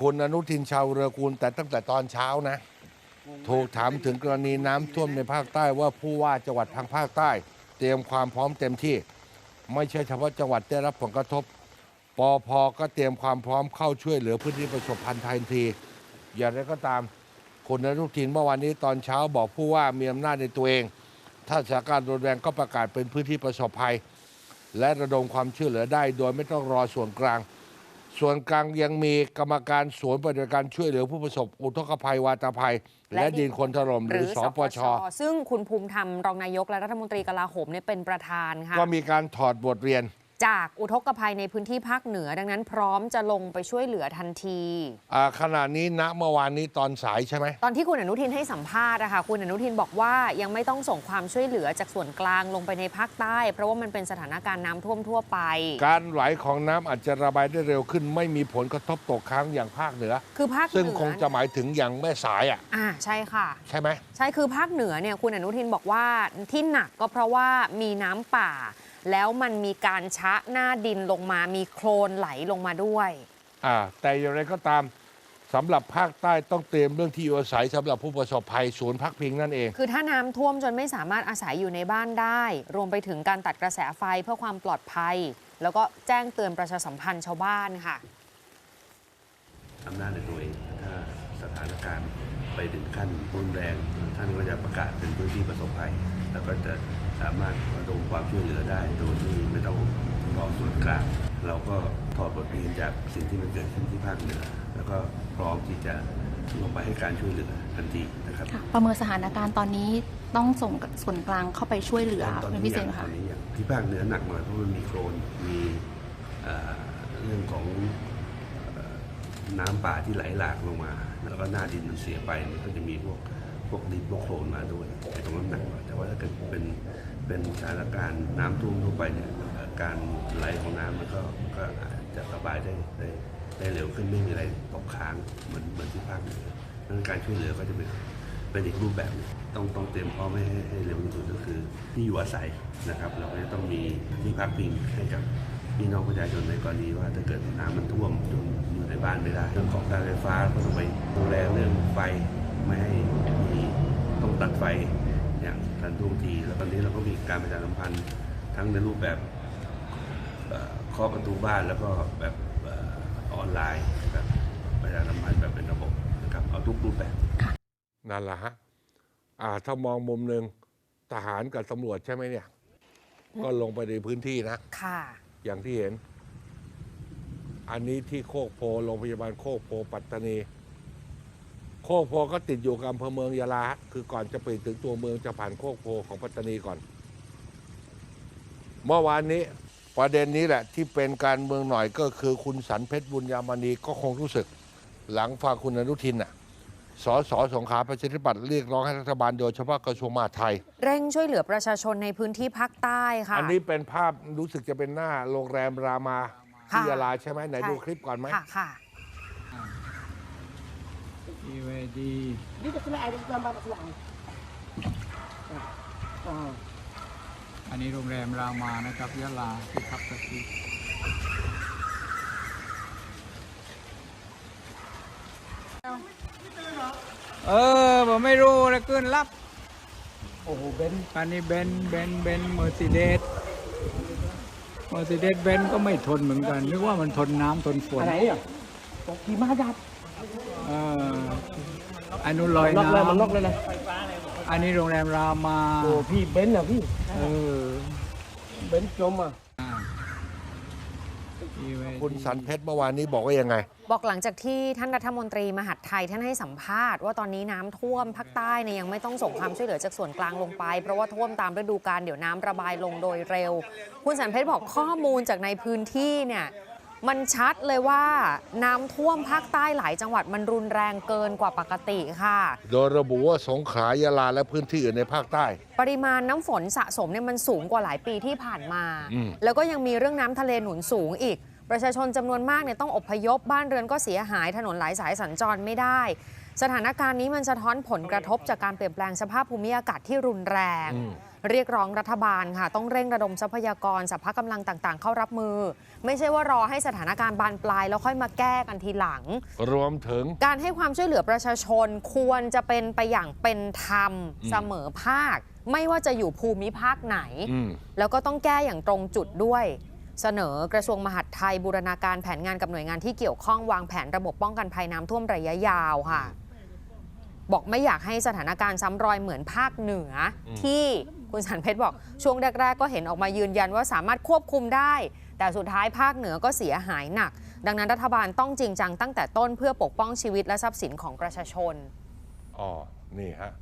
คุณอนุทินชาวเรือกูลแต่ตั้งแต่ตอนเช้านะ ถูกถามถึงกรณีน้ำท่วมในภาคใต้ว่าผู้ว่าจังหวัดทางภาคใต้ เตรียมความพร้อมเต็มที่ ไม่ใช่เฉพาะจังหวัดได้รับผลกระทบปอพก็เตรียมความพร้อมเข้าช่วยเหลือพื้นที่ประสบภัยทันที อย่างไรก็ตามคุณอนุทินเมื่อวานนี้ตอนเช้าบอกผู้ว่ามีอำนาจในตัวเอง ถ้าสถานการณ์รุนแรงก็ประกาศเป็นพื้นที่ประสบภัย และระดมความช่วยเหลือได้โดยไม่ต้องรอส่วนกลาง ส่วนกลางยังมีกรรมการสวนย์ปฏิบัติการช่วยเหลือผู้ประสบอุทกภัยวาตภัย และดินคนถล่มหรือสปช ซึ่งคุณภูมิธรรมรองนายกและรัฐมนตรีกลาโหมเนี่ยเป็นประธานค่ะ ก็มีการถอดบทเรียน จากอุทกภัยในพื้นที่ภาคเหนือ ดังนั้นพร้อมจะลงไปช่วยเหลือทันทีอ่าขณะนี้ณเมื่อวานนี้ตอนสายใช่ไหมตอนที่คุณอนุทินให้สัมภาษณ์นะคะคุณอนุทินบอกว่ายังไม่ต้องส่งความช่วยเหลือจากส่วนกลางลงไปในภาคใต้ เพราะว่ามันเป็นสถานการณ์น้ำท่วมทั่วไป การไหลของน้ำอาจจะระบายได้เร็วขึ้น ไม่มีผลกระทบตกค้างอย่างภาคเหนือ คือภาคเหซึ่งนือคงจะหมายถึงอย่างแม่สายอะอ่าใช่ค่ะ ใช่ไหมใช่คือภาคเหนือเนี่ยคุณอนุทินบอกว่าที่หนักก็เพราะว่ามีน้ำป่า แล้วมันมีการชะหน้าดินลงมา มีโคลนไหลลงมาด้วยอ่าแต่อย่างไรก็ตามสำหรับภาคใต้ต้องเตรียมเรื่องที่อยู่อาศัยสำหรับผู้ประสบภัยศูนย์พักพิงนั่นเอง คือถ้าน้ำท่วมจนไม่สามารถอาศัยอยู่ในบ้านได้ รวมไปถึงการตัดกระแสไฟเพื่อความปลอดภัย แล้วก็แจ้งเตือนประชาสัมพันธ์ชาวบ้านค่ะอำนาจในตัวเองถ้าสถานการณ์ ไปถึงขั้นรุนแรง ท่านก็จะประกาศเป็นพื้นที่ประสบภัย แล้วก็จะสามารถระดมความช่วยเหลือได้โดยที่ไม่ต้องรอส่วนกลางเราก็ถอดบทเรียนจากสิ่งที่มันเกิดขึ้นที่ภาคเหนือแล้วก็พร้อมที่จะลงไปให้การช่วยเหลือทันทีนะครับค่ะประเมินสถานการณ์ตอนนี้ต้องส่งส่วนกลางเข้าไปช่วยเหลือตอนเป็นนี้พิเศยัษงไหมตอคะนนี้ยังที่ภาคเหนือหนักหน่อยเพราะมันมีโคลนมีเอ่อเรื่องของเอ่อน้ำป่าที่ไหลหลากลงมา แล้วก็หน้าดินมันเสียไปมันก็จะมีพวกพวกดินพวกโคลนมาด้วยไอ้ตรงนั้นหนักหน่อยแต่ว่าถ้าเกิดเป็นเป็นสถานการณ์น้ำท่วมทั่วไปเนี่ยการไหลของน้ำมันก็ก็จะระบายได้ได้ได้เร็วขึ้นไม่มีอะไรตกค้างเหมือนเหมือนที่ภาคเหนือดังนั้นการช่วยเหลือก็จะเป็นเป็นอีกรูปแบบหนึ่งต้องต้องเตรียมพร้อมให้ให้เร็วที่สุดก็คือที่อยู่อาศัยนะครับ เราก็จะต้องมีที่พักพิงให้กับ พี่น้องประชาชนในกรณีว่าถ้าเกิดน้ำมันท่วมจนอยู่ในบ้านไม่ได้เรื่องของการไฟฟ้าก็ต้องไปดูแลเรื่องไฟไม่ให้มีต้องตัดไฟอย่างทันท่วงทีแล้วตอนนี้เราก็มีการประชาสัมพันธ์ทั้งในรูปแบบเอ่อเคาะประตูบ้านแล้วก็แบบเอ่อออนไลน์แบบประชาสัมพันธ์แบบเป็นระบบนะครับเอาทุกรูปแบบนั่นแหละฮะอ่าถ้ามองมุมหนึ่งทหารกับตำรวจใช่ไหมเนี่ย ก็ลงไปในพื้นที่นะค่ะ อย่างที่เห็น อันนี้ที่โคกโพโรงพยาบาลโคกโพปัตตานี โคกโพก็ติดอยู่กับอำเภอเมืองยะลา คือก่อนจะไปถึงตัวเมืองจะผ่านโคกโพของปัตตานีก่อน เมื่อวานนี้ประเด็นนี้แหละที่เป็นการเมืองหน่อยก็คือคุณสันเพชรบุญยามณีก็คงรู้สึก หลังฟังคุณอนุทินน่ะ สสสงขลาประชาธิปัตย์เรียกร้องให้รัฐบาลโดยเฉพาะกระทรวงมหาดไทย เร่งช่วยเหลือประชาชนในพื้นที่ภาคใต้ค่ะ อันนี้เป็นภาพรู้สึกจะเป็นหน้าโรงแรมรามาที่ค่ะยะลาใช่ไหมไหนใช่ดูคลิปก่อนไหมค่ะค่ะ IWD Dito sila ay gambar sila. อันนี้โรงแรมรามานะครับยะลาที่พักตะกี้ เออผมไม่รู้แล้วขึ้นรับโอ้โหเบนอันนี้เบนซ์เบนซ์เบนซ์เมอร์ซิเดสเมอร์ซิเดสเบนซ์ก็ไม่ทนเหมือนกันนึกว่ามันทนน้ำทนฝนอะไรอะตกกี่มาดัดเอออันนู้นลอยน็อกเลยมันน็อกน้ำเลยนะอันนี้โรงแรมรามาโอ้พี่เบนซ์อะพี่เออ เบนซ์จมอะอ่า IWD คุณสันเพชรเมื่อวานนี้บอกว่ายังไง บอกหลังจากที่ท่านรัฐมนตรีมหาดไทยท่านให้สัมภาษณ์ว่าตอนนี้น้ำท่วมภาคใต้เนี่ยยังไม่ต้องส่งความช่วยเหลือจากส่วนกลางลงไป เพราะว่าท่วมตามฤดูกาลเดี๋ยวน้ำระบายลงโดยเร็ว คุณสันเพชรบอกข้อมูลจากในพื้นที่เนี่ย มันชัดเลยว่าน้ำท่วมภาคใต้หลายจังหวัดมันรุนแรงเกินกว่าปกติค่ะ โดยระบุว่าสงขลายะลาและพื้นที่อื่นในภาคใต้ ปริมาณน้ำฝนสะสมเนี่ยมันสูงกว่าหลายปีที่ผ่านมาอืมแล้วก็ยังมีเรื่องน้ำทะเลหนุนสูงอีก ประชาชนจำนวนมากเนี่ยต้องอพยพบ้านเรือนก็เสียหายถนนหลายสายสัญจรไม่ได้ สถานการณ์นี้มันสะท้อนผลกระทบจากการเปลี่ยนแปลงสภาพภูมิอากาศที่รุนแรง เรียกร้องรัฐบาลค่ะ ต้องเร่งระดมทรัพยากรสรรพกำลังต่างๆ เข้ารับมือ ไม่ใช่ว่ารอให้สถานการณ์บานปลาย แล้วค่อยมาแก้กันทีหลัง รวมถึง การให้ความช่วยเหลือประชาชนควรจะเป็นไปอย่างเป็นธรรมอืมเสมอภาค ไม่ว่าจะอยู่ภูมิภาคไหน อืม แล้วก็ต้องแก้อย่างตรงจุดด้วย เสนอกระทรวงมหาดไทยบูรณาการแผนงานกับหน่วยงานที่เกี่ยวข้องวางแผนระบบป้องกันภัยน้ำท่วมระยะยาวค่ะ บอกไม่อยากให้สถานการณ์ซ้ำรอยเหมือนภาคเหนืออมที่ คุณสันเพชรบอกช่วงแรกๆก็เห็นออกมายืนยันว่าสามารถควบคุมได้ แต่สุดท้ายภาคเหนือก็เสียหายหนัก ดังนั้นรัฐบาลต้องจริงจังตั้งแต่ต้นเพื่อปกป้องชีวิตและทรัพย์สินของประชาชนอ๋อนี่ฮะ